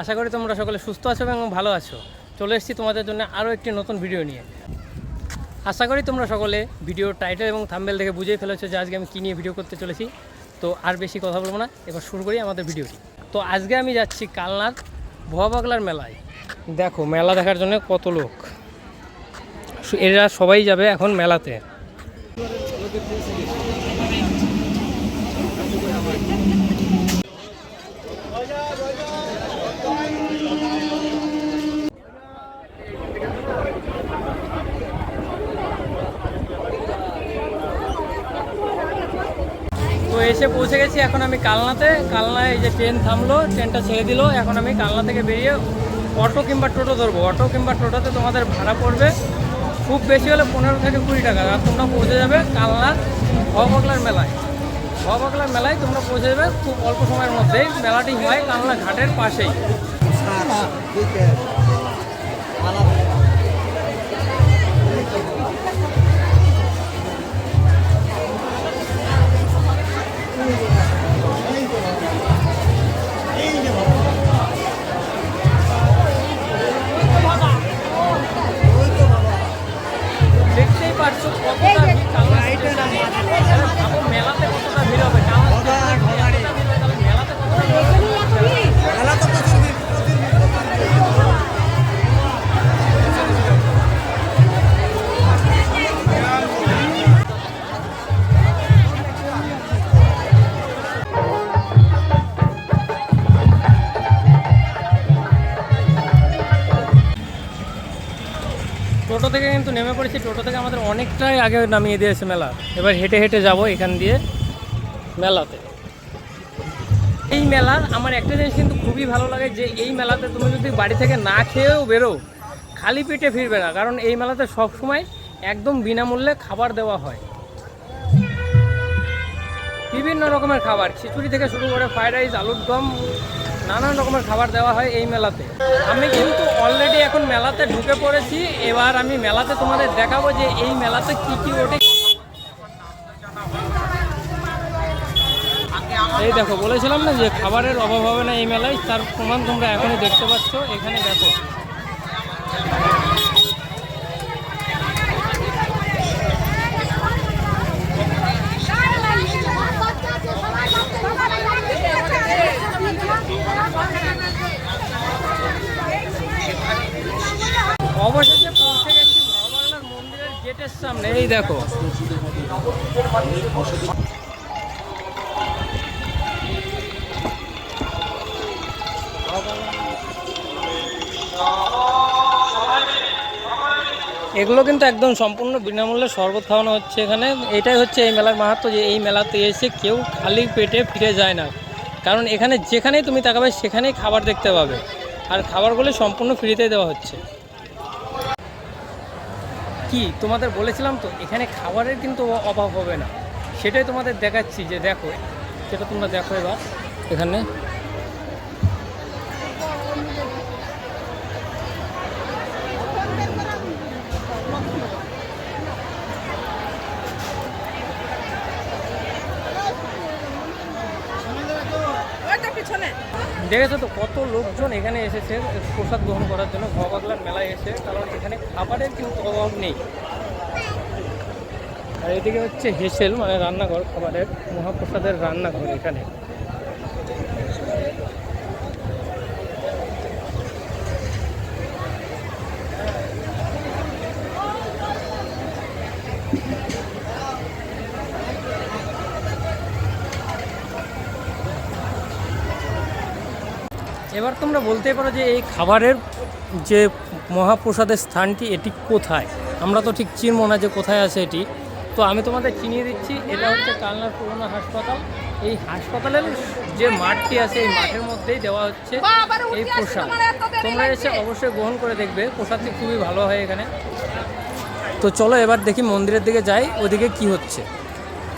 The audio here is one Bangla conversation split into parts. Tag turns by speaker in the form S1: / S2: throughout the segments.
S1: আশা করি তোমরা সকলে সুস্থ আছো এবং ভালো আছো। চলে এসেছি তোমাদের জন্য আরও একটি নতুন ভিডিও নিয়ে। আশা করি তোমরা সকলে ভিডিও টাইটেল এবং থাম্বেল দেখে বুঝেই ফেলেছো যে আজকে আমি কী নিয়ে ভিডিও করতে চলেছি। তো আর বেশি কথা বলব না, এবার শুরু করি আমাদের ভিডিওটি তো আজকে আমি যাচ্ছি কালনার ভুয়া পাগলার মেলায়। দেখো, মেলা দেখার জন্য কত লোক। এরা সবাই যাবে এখন মেলাতে। এসে পৌঁছে গেছি, এখন আমি কালনাতে। কালনায় এই যে ট্রেন থামলো, ট্রেনটা ছেড়ে দিল, এখন আমি কালনা থেকে বেরিয়ে অটো কিংবা টোটো ধরবো। অটো কিংবা টোটোতে তোমাদের ভাড়া পড়বে খুব বেশি হলে পনেরো থেকে কুড়ি টাকা। আর তোমরা পৌঁছে যাবে কালনার ভবাগলার মেলায়। ভবাগলার মেলায় তোমরা পৌঁছে যাবে খুব অল্প সময়ের মধ্যেই। মেলাটি হয় কালনা ঘাটের পাশেই। টোটো থেকে কিন্তু নেমে পড়েছি। টোটো থেকে আমাদের অনেকটাই আগে নামিয়ে দিয়েছে মেলা। এবার হেঁটে হেঁটে যাব এখান দিয়ে মেলাতে। এই মেলার আমার একটা জিনিস কিন্তু খুবই ভালো লাগে যে এই মেলাতে তুমি যদি বাড়ি থেকে না খেয়েও বেরো, খালি পেটে ফিরবে না। কারণ এই মেলাতে সব সময় একদম বিনামূল্যে খাবার দেওয়া হয়। বিভিন্ন রকমের খাবার। খিচুড়ি থেকে শুরু করে ফ্রাইড রাইস আলুর দম নানান রকমের খাবার দেওয়া হয় এই মেলাতে। আমি কিন্তু অলরেডি এখন মেলাতে ঢুকে পড়েছি। এবার আমি মেলাতে তোমাদের দেখাবো যে এই মেলাতে কি কি ওঠে। এই দেখো, বলেছিলাম না যে খাবারের অভাব হবে না এই মেলায়, তার প্রমাণ তোমরা এখনই দেখতে পাচ্ছ। এখানে দেখো। অবশেষে পৌঁছে গেছি মন্দিরের গেটের সামনে। এই দেখো। এগুলো কিন্তু একদম সম্পূর্ণ বিনামূল্যে শরবত খাওয়ানো হচ্ছে এখানে। এটাই হচ্ছে এই মেলার মাহাত্ম যে এই মেলাতে এসে কেউ খালি পেটে ফিরে যায় না। কারণ এখানে যেখানেই তুমি তাকাবে সেখানেই খাবার দেখতে পাবে। আর খাবারগুলো সম্পূর্ণ ফ্রিতে দেওয়া হচ্ছে। কি, তোমাদের বলেছিলাম তো, এখানে খাবারের কিন্তু অভাব হবে না। সেটাই তোমাদের দেখাচ্ছি যে দেখো সেটা তোমরা দেখো এবার, এখানে দেখেছ তো কত লোকজন এখানে এসেছে প্রসাদ গ্রহণ করার জন্য? ভবাগলার মেলায় এসে, কারণ এখানে খাবারের কিন্তু অভাব নেই। আর এদিকে হচ্ছে হেসেল মানে রান্নাঘর, খাবারের মহাপ্রসাদের রান্নাঘর এখানে। এবার তোমরা বলতেই পারো যে এই খাবারের যে মহাপ্রসাদের স্থানটি এটি কোথায়? আমরা তো ঠিক চিনব না যে কোথায় আছে এটি। তো আমি তোমাদের চিনিয়ে দিচ্ছি এটা হচ্ছে কালনার পুরোনো হাসপাতাল। এই হাসপাতালের যে মাঠটি আছে এই মাঠের মধ্যেই দেওয়া হচ্ছে এই প্রসাদ। তোমরা এসে অবশ্যই গ্রহণ করে দেখবে প্রসাদটি খুবই ভালো হয় এখানে। তো চলো এবার দেখি মন্দিরের দিকে যাই ওদিকে কি হচ্ছে।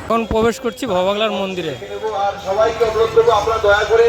S1: এখন প্রবেশ করছি ভবাগলার মন্দিরে।
S2: আর সবাইকে অনুরোধ করব আপনারা দয়া করে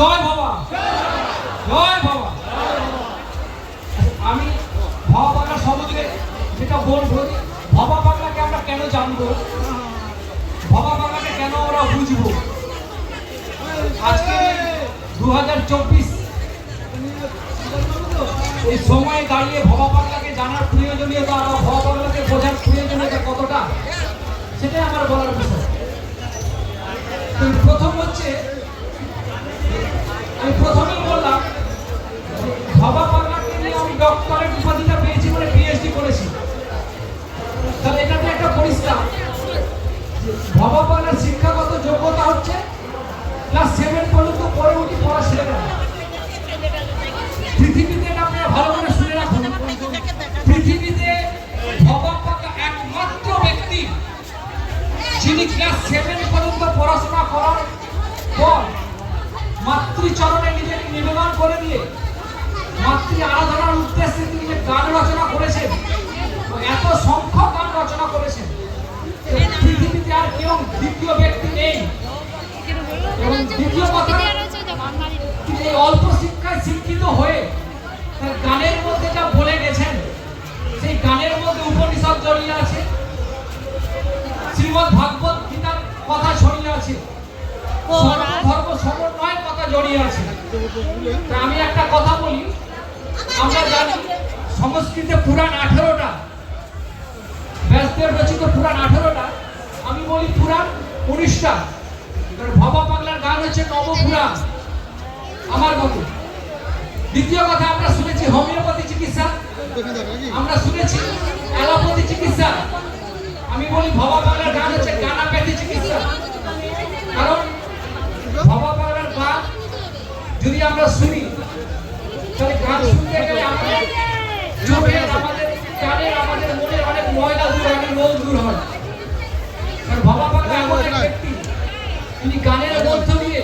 S3: জয় বাবা। জয় বাবা। আমি ভাবা সমাজে যেটা বলব, ভাবা বাংলাকে আমরা কেন জানব? ভাবা বাংলাকে কেন আমরা বুঝব? আজকে দু হাজার চব্বিশ এই দাঁড়িয়ে ভবা বাংলাকে জানার প্রয়োজনীয়তা বা ভবা বাংলাকে বোঝার প্রয়োজনীয়তা কতটা? সেটাই আমার বলার বিষয়। প্রথম হচ্ছে, আমি প্রথমেই বললাম ভবা বাংলাকে নিয়ে আমি ডক্টরেট উপাধিটা যিনি ক্লাস সেভেন পর্যন্ত পড়াশোনা করার পর মাতৃচরণে নিজেকে নিবেদন করে দিয়ে মাতৃ আরাধনার উদ্দেশ্যে তিনি যে গান রচনা করেছেন এত সংখ্যক গান রচনা করেছেন পৃথিবীতে আর কেউ দ্বিতীয় ব্যক্তি নেই। এবং দ্বিতীয় কথা, তিনি এই অল্প শিক্ষায় শিক্ষিত হয়ে তার গানের মধ্যে যা বলে গেছেন, সেই গানের মধ্যে উপনিষদ জড়িয়ে আছে। শ্রীমদ ভাগবত গীতার কথা ছড়িয়ে আছে। ধর্ম সমন্বয়ের কথা জড়িয়ে আছে। আমি একটা কথা বলি। আমরা জানি সংস্কৃতে পুরাণ আঠেরোটা। ব্যাসদেব রচিত পুরাণ আঠেরোটা। আমি বলি পুরাণ উনিশটা। ভবা বাংলার গান হচ্ছে নবপুরাণ আমার মতে। দ্বিতীয় কথা আমরা শুনেছি হোমিওপ্যাথি চিকিৎসা। আমরা শুনেছি অ্যালোপ্যাথি চিকিৎসা। আমি বলি ভবা বাংলার গান হচ্ছে গানাপ্যাথি চিকিৎসা। কারণ ভবা বাংলার গান যদি আমরা শুনি তাহলে গান শুনতে গেলে আমাদের চোখের আমাদের কানের আমাদের মনের অনেক ময়লা দূর হয় অনেক রোগ দূর হয়। কারণ ভবা বাংলা এমন এক ব্যক্তি তিনি গানের মধ্য দিয়ে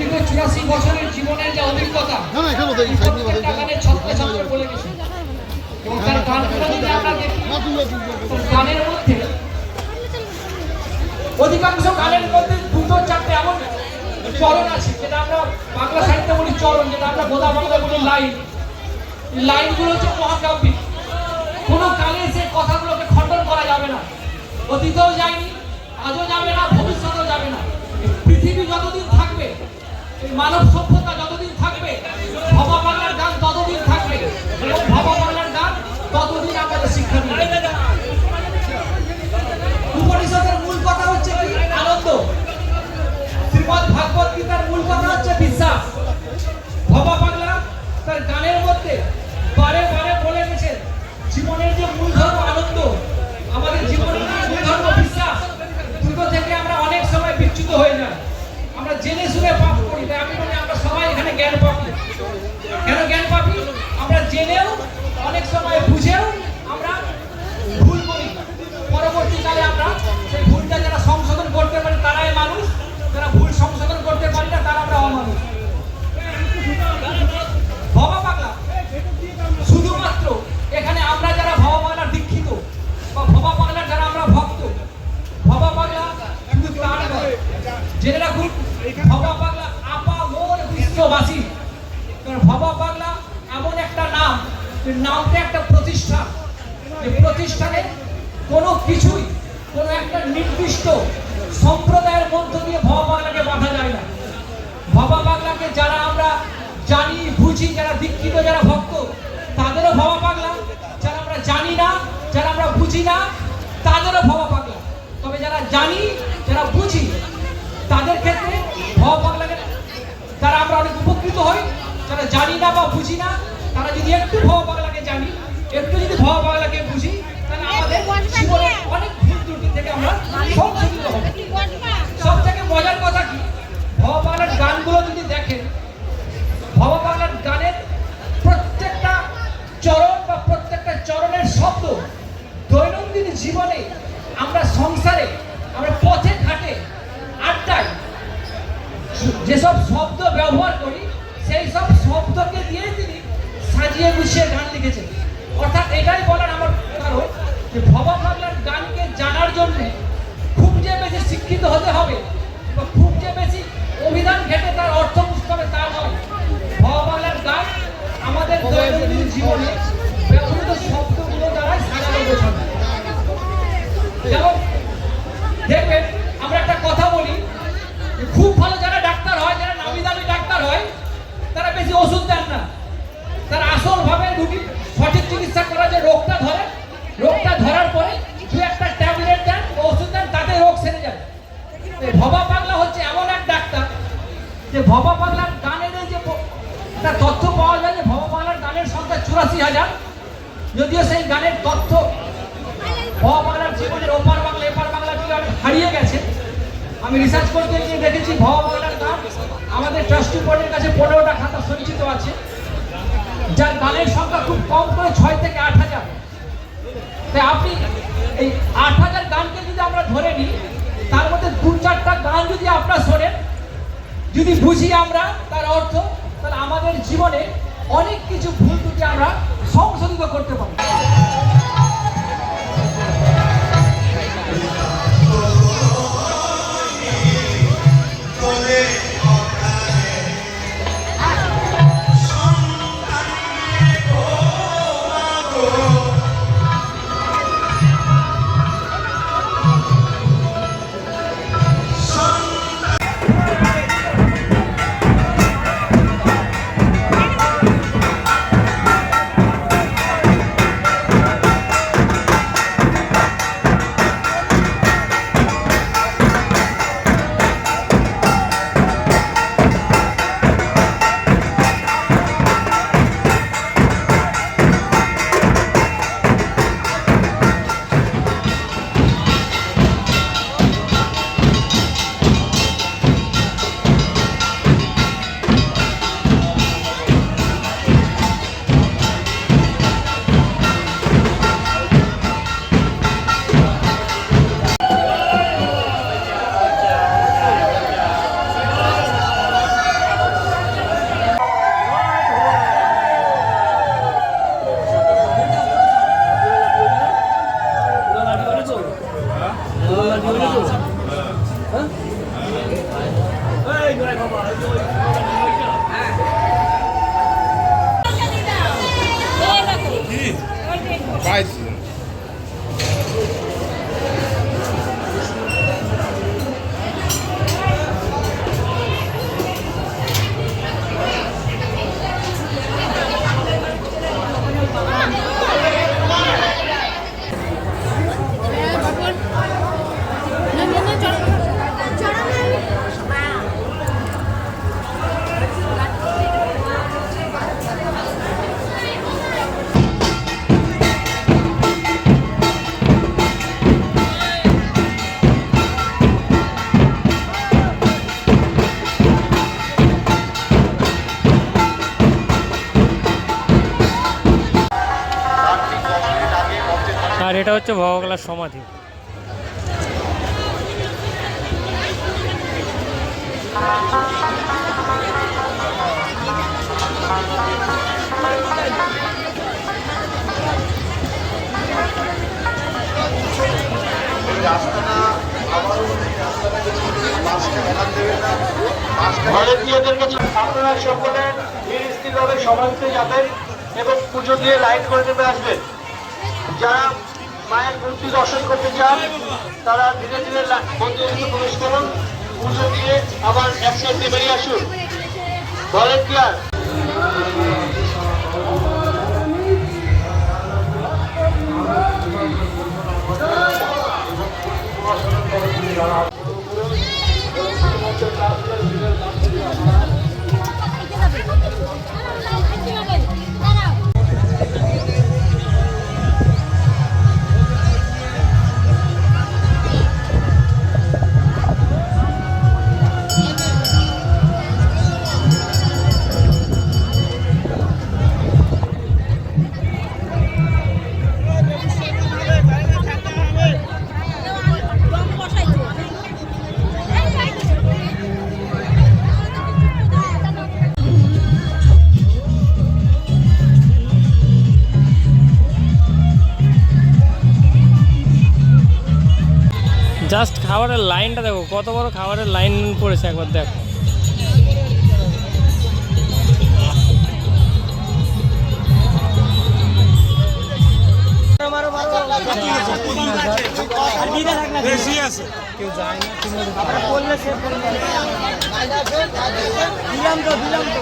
S3: দীর্ঘ চুরাশি বছরের জীবনের যে অভিজ্ঞতা
S4: না না এখানে বসে সাইড নিয়ে বসে
S3: প্রত্যেকটা গানে ছত্রে ছত্রে বলে গেছে। অধিকাংশ গানের মধ্যে দুটো চারটে এমন চরণ আছে, যেটা আমরা বাংলা বলি চরণ, যেটা আমরা গোদা বাংলা বলি লাইন। লাইনগুলো হচ্ছে মহাকাব্যিক। কোনো কালে সে কথাগুলোকে খণ্ডন করা যাবে না। অতীতেও যায়নি, আজও যাবে না, ভবিষ্যতেও যাবে না। পৃথিবী যতদিন থাকবে মানব সভ্যতা শ্রীমদ ভাগবত গীতার মূল কথা হচ্ছে বিশ্বাস? ভবা বাংলা তার গানের মধ্যে বারে বারে বলে গেছেন, জীবনের যে মূল ধর্ম আনন্দ, আমাদের জীবনের মূল ধর্ম বিশ্বাস দুটো থেকে আমরা অনেক সময় বিচ্যুত হয়ে যাই আমরা জেনে শুনে পাপ করি, তাই আমি বলি আমরা সবাই এখানে জ্ঞান পাবি কেন জ্ঞান পাবি আমরা জেনেও অনেক সময় বুঝেও বিশ্ববাসী ভবা পাগলা এমন একটা নাম নামটা একটা প্রতিষ্ঠান প্রতিষ্ঠানে কোনো কিছুই, কোনো একটা নির্দিষ্ট সম্প্রদায়ের মধ্য দিয়ে ভবা বাংলাকে বাঁধা যায় না। ভবা বাংলাকে যারা আমরা জানি, বুঝি, যারা দীক্ষিত, যারা ভক্ত, তাদেরও ভবা পাগলা যারা আমরা জানি না, যারা আমরা বুঝি না, তাদেরও ভবা পাগলা তবে যারা জানি, যারা বুঝি, তাদের ক্ষেত্রে ভবা পাগলাকে তারা আমরা অনেক উপকৃত হই। যারা জানি না বা বুঝি না, তারা যদি একটু ভবা পাগলাকে জানি, একটু যদি ভবা পাগলাকে বুঝি, তাহলে আমাদের জীবনের অনেক ভুল ত্রুটি থেকে আমরা সব থেকে মজার কথা কি? ভবা বাংলার গানগুলো যদি দেখেন ভবা বাংলার গানের প্রত্যেকটা চরণ বা প্রত্যেকটা চরণের শব্দ দৈনন্দিন জীবনে আমরা সঙ্গে যেসব শব্দ ব্যবহার করি, সেই সব শব্দকে দিয়ে তিনি সাজিয়ে গুছিয়ে গান লিখেছেন। অর্থাৎ এটাই বলার আমার কারণ যে ভবা বাংলার গানকে জানার জন্য খুব যে বেশি শিক্ষিত হতে হবে বা খুব যে বেশি অভিধান ঘেটে তার অর্থ বুঝতে হবে তা নয়। ভবা বাংলার গান আমাদের দৈনন্দিন জীবনে ব্যবহৃত শব্দগুলো দ্বারাই সাজানো গোছানো। যেমন, দেখবেন, আমরা একটা কথা বলি খুব ভালো যারা তারা ওষুধ দেন না, তার আসল ভাবে রুগী সঠিক চিকিৎসা করা যে রোগটা ধরে, রোগটা ধরার পরে দু একটা ট্যাবলেট দেন, ওষুধ দেন তাতে রোগ সেরে যাবে। ভবা পাগলা হচ্ছে এমন এক ডাক্তার, যে ভবা পাগলার গানের যে একটা তথ্য পাওয়া যায় যে ভবা পাগলার গানের সংখ্যা চুরাশি হাজার, যদিও সেই গানের তথ্য ভবা বাংলার জীবনের ওপার বাংলা, এপার বাংলা হারিয়ে গেছে আমি রিসার্চ করতে গিয়ে দেখেছি ভবা বাংলার গান আমাদের ট্রাস্টি বোর্ডের কাছে পনেরোটা খাতা সঞ্চিত আছে, যার গানের সংখ্যা খুব কম করে ছয় থেকে আট হাজার। তাই আপনি এই আট হাজার গানকে যদি আমরা ধরে নিই, তার মধ্যে দু চারটা গান যদি আপনারা শোনেন, যদি বুঝি আমরা তার অর্থ, তাহলে আমাদের জীবনে অনেক কিছু ভুল ত্রুটি আমরা সংশোধিত করতে পারি
S1: আর হচ্ছে ভবগলার সমাধি।
S5: ভারতীয়দের কাছে আপনারা সকলে স্থিরভাবে সমাজে যাবেন এবং পুজো দিয়ে লাইট করে নেমে আসবেন। যারা মায়ের মূর্তি দর্শন করতে চান তারা ধীরে ধীরে মন্দিরে প্রবেশ করুন। পুজো দিয়ে আবার একসাথে বেরিয়ে আসুন। ভলেন্টিয়ার
S6: দাঁড়াও
S1: লাইনটা দেখো কত বড় খাবারের লাইন পড়েছে একবার দেখো।
S7: একটু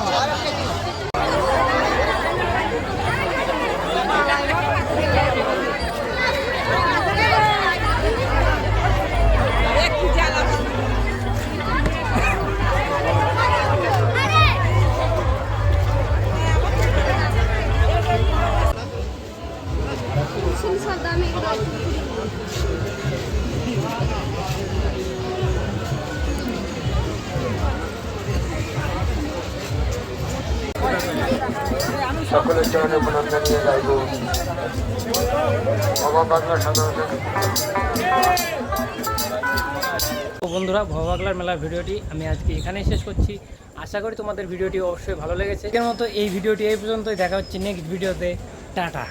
S2: সকলের চরণে প্রণাম জানিয়ে গাইব বাবা বাংলা
S1: বন্ধুরা ভবাগলার মেলার ভিডিওটি আমি আজকে এখানেই শেষ করছি। আশা করি তোমাদের ভিডিওটি অবশ্যই ভালো লেগেছে। এর মতো এই ভিডিওটি এই পর্যন্তই। দেখা হচ্ছে নেক্সট ভিডিওতে। টাটা।